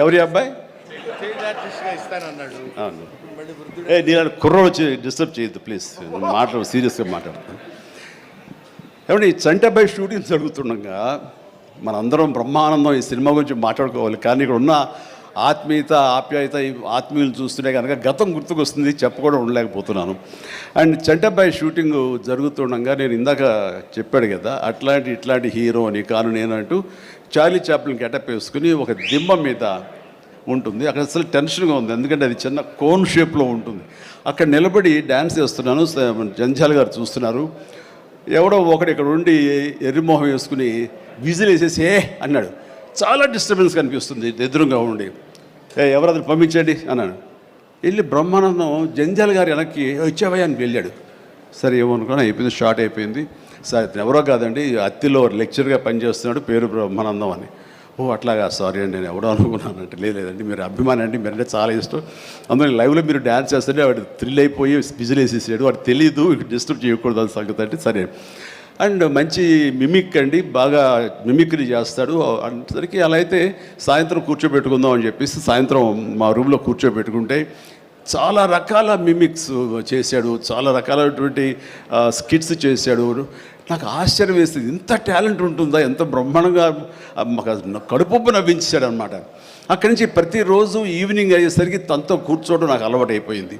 ఎవరి అబ్బాయి? అవును. ఏ నేను కుర్రోడు వచ్చి డిస్టర్బ్ చేయొద్దు ప్లీజ్ మాట్లాడు సీరియస్గా మాట్లాడతాను ఏమంటే ఈ చంటబ్బాయి షూటింగ్ జరుగుతుండగా మనందరం బ్రహ్మానందం ఈ సినిమా గురించి మాట్లాడుకోవాలి. కానీ ఇక్కడ ఉన్న ఆత్మీయత ఆప్యాయత ఆత్మీయులు చూస్తుంటే కనుక గతం గుర్తుకొస్తుంది చెప్పకుండా ఉండలేకపోతున్నాను. అండ్ చంటబ్బాయి షూటింగ్ జరుగుతుండగా నేను ఇందాక చెప్పాడు కదా అట్లాంటి ఇట్లాంటి హీరో అని కాను నేనంటూ చార్లీ చాప్లిన్ గెటప్ వేసుకుని ఒక దిమ్మ మీద ఉంటుంది. అక్కడ అసలు టెన్షన్గా ఉంది. ఎందుకంటే అది చిన్న కోన్ షేప్లో ఉంటుంది. అక్కడ నిలబడి డ్యాన్స్ చేస్తున్నాను. జంజాల్ గారు చూస్తున్నారు. ఎవడో ఒకడు ఇక్కడ ఉండి ఎర్రిమోహం వేసుకుని విజిల్ వేసేసి ఏ అన్నాడు. చాలా డిస్టర్బెన్స్ కనిపిస్తుంది ఎదురుగా ఉండి. ఏ ఎవరు అతను పంపించండి? అన్నాడు. వెళ్ళి బ్రహ్మానందం జంజాల్ గారు వెనక్కి వచ్చావయ్యా అని వెళ్ళాడు. సరే ఏమనుకున్నా అయిపోయింది షార్ట్ అయిపోయింది. సరే ఎవరో కాదండి అత్తిలో లెక్చర్గా పనిచేస్తున్నాడు పేరు బ్రహ్మానందం అని. ఓ అట్లాగా సారీ అండి నేను ఎవడో అనుకున్నానంటే లేదు లేదండి మీరు అభిమానం అండి మీరంటే చాలా ఇష్టం. అందులో లైవ్లో మీరు డ్యాన్స్ చేస్తుంటే వాడు థ్రిల్ అయిపోయి బిజిల్ వేసేసాడు వాడు తెలియదు డిస్టర్బ్ చేయకూడదు అని సంగతి అంటే సరే. అండ్ మంచి మిమిక్ అండి బాగా మిమిక్రీ చేస్తాడు. అనేసరికి అలా అయితే సాయంత్రం కూర్చోబెట్టుకుందాం అని చెప్పేసి సాయంత్రం మా రూమ్లో కూర్చోబెట్టుకుంటే చాలా రకాల మిమిక్స్ చేశాడు. చాలా రకాలైనటువంటి స్కిట్స్ చేశాడు. నాకు ఆశ్చర్యం వేస్తుంది ఇంత టాలెంట్ ఉంటుందా? ఎంత బ్రహ్మాండంగా మాకు కడుపుబ్బు నవ్వించాడు అనమాట అక్కడి నుంచి ప్రతిరోజు ఈవినింగ్ అయ్యేసరికి తనతో కూర్చోవడం నాకు అలవాటు అయిపోయింది